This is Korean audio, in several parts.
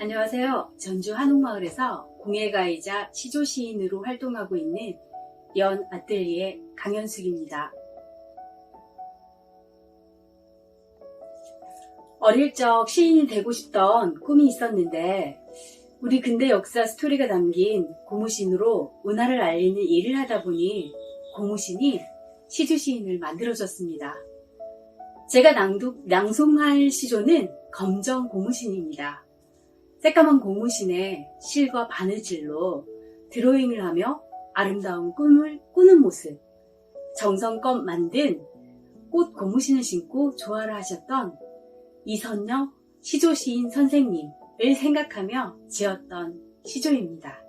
안녕하세요. 전주 한옥마을에서 공예가이자 시조 시인으로 활동하고 있는 연 아뜰리에 강현숙입니다. 어릴 적 시인이 되고 싶던 꿈이 있었는데 우리 근대 역사 스토리가 담긴 고무신으로 문화를 알리는 일을 하다 보니 고무신이 시조 시인을 만들어줬습니다. 제가 낭독, 낭송할 시조는 검정 고무신입니다. 새까만 고무신에 실과 바느질로 드로잉을 하며 아름다운 꿈을 꾸는 모습, 정성껏 만든 꽃 고무신을 신고 조화를 하셨던 이선영 시조 시인 선생님을 생각하며 지었던 시조입니다.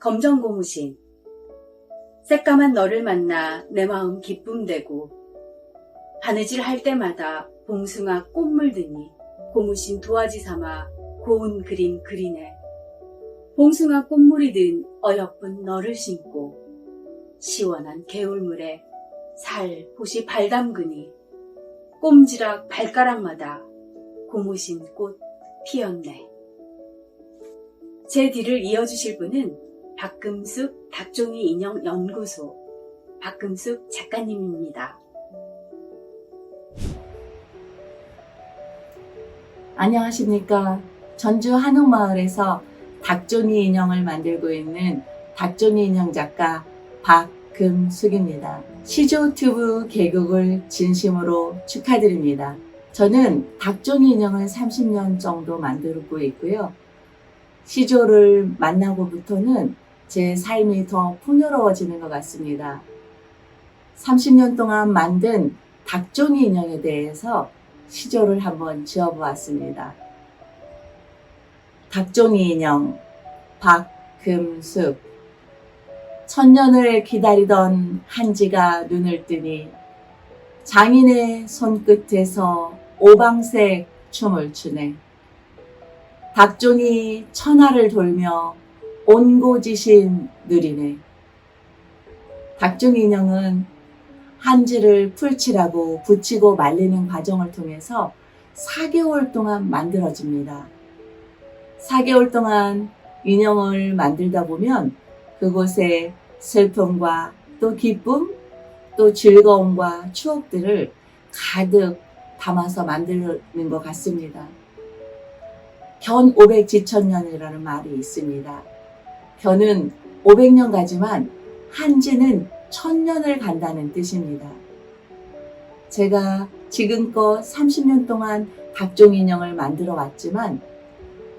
검정 고무신 새까만 너를 만나 내 마음 기쁨되고 바느질 할 때마다 봉숭아 꽃물 드니 고무신 도화지 삼아 고운 그림 그리네. 봉숭아 꽃물이 든 어여쁜 너를 신고 시원한 개울물에 살포시 발 담그니 꼼지락 발가락마다 고무신 꽃 피었네. 제 뒤를 이어주실 분은 박금숙 닭종이 인형 연구소 박금숙 작가님입니다. 안녕하십니까. 전주 한옥마을에서 닭조니 인형을 만들고 있는 닭조니 인형 작가 박금숙입니다. 시조튜브 개국을 진심으로 축하드립니다. 저는 닭조니 인형을 30년 정도 만들고 있고요. 시조를 만나고부터는 제 삶이 더 풍요로워지는 것 같습니다. 30년 동안 만든 닭조니 인형에 대해서 시조를 한번 지어보았습니다. 닭종이 인형 박금숙 천년을 기다리던 한지가 눈을 뜨니 장인의 손끝에서 오방색 춤을 추네. 닭종이 천하를 돌며 온고지신 누리네. 닭종이 인형은 한지를 풀칠하고 붙이고 말리는 과정을 통해서 4개월 동안 만들어집니다. 4개월 동안 인형을 만들다 보면 그곳에 슬픔과 또 기쁨, 또 즐거움과 추억들을 가득 담아서 만드는 것 같습니다. 견 500지천년이라는 말이 있습니다. 견은 500년 가지만 한지는 천년을 간다는 뜻입니다. 제가 지금껏 30년 동안 각종 인형을 만들어 왔지만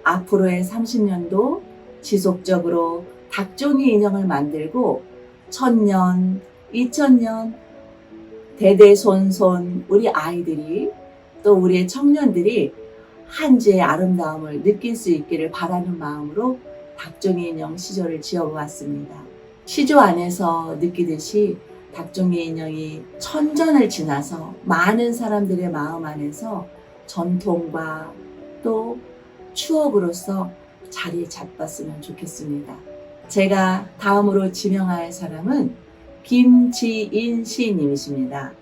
앞으로의 30년도 지속적으로 닭종이 인형을 만들고 천년, 이천년, 대대손손 우리 아이들이 또 우리의 청년들이 한지의 아름다움을 느낄 수 있기를 바라는 마음으로 닭종이 인형 시조를 지어보았습니다. 시조 안에서 느끼듯이 닭종이 인형이 천전을 지나서 많은 사람들의 마음 안에서 전통과 또 추억으로서 자리 잡았으면 좋겠습니다. 제가 다음으로 지명할 사람은 김지인 시인님이십니다.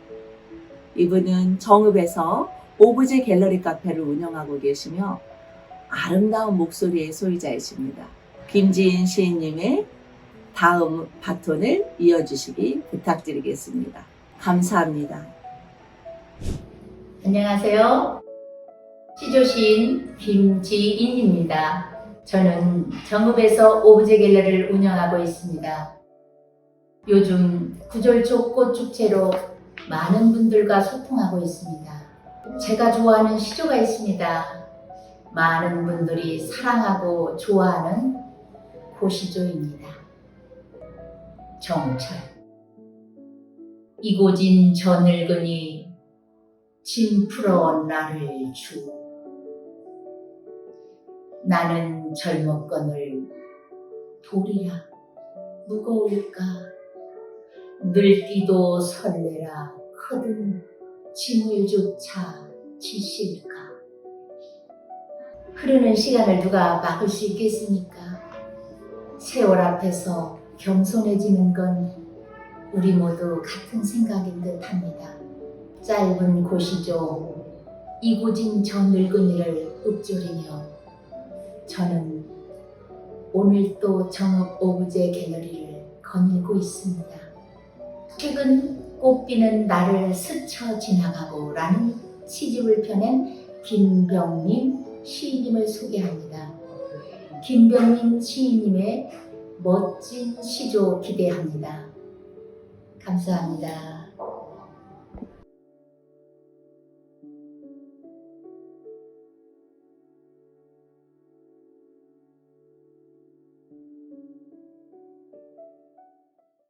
이분은 정읍에서 오브제 갤러리 카페를 운영하고 계시며 아름다운 목소리의 소유자이십니다. 김지인 시인님의 다음 바톤을 이어주시기 부탁드리겠습니다. 감사합니다. 안녕하세요. 시조시인 김지인입니다. 저는 정읍에서 오브제 갤러리를 운영하고 있습니다. 요즘 구절초 꽃 축제로 많은 분들과 소통하고 있습니다. 제가 좋아하는 시조가 있습니다. 많은 분들이 사랑하고 좋아하는 고시조입니다. 정철. 이고진 저 늙은이 짐 풀어 나를 주. 나는 젊었거늘 돌이라 무거울까 늙기도 설레라 크든 짐을조차 지실까 흐르는 시간을 누가 막을 수 있겠습니까? 세월 앞에서 겸손해지는 건 우리 모두 같은 생각인 듯 합니다. 짧은 고시죠. 이고진 저 늙은이를 읊조리며 저는 오늘 또 정읍 오브제 갤러리를 거닐고 있습니다. 최근 꽃피는 나를 스쳐 지나가고 라는 시집을 펴낸 김병민 시인님을 소개합니다. 김병민 시인님의 멋진 시조 기대합니다. 감사합니다.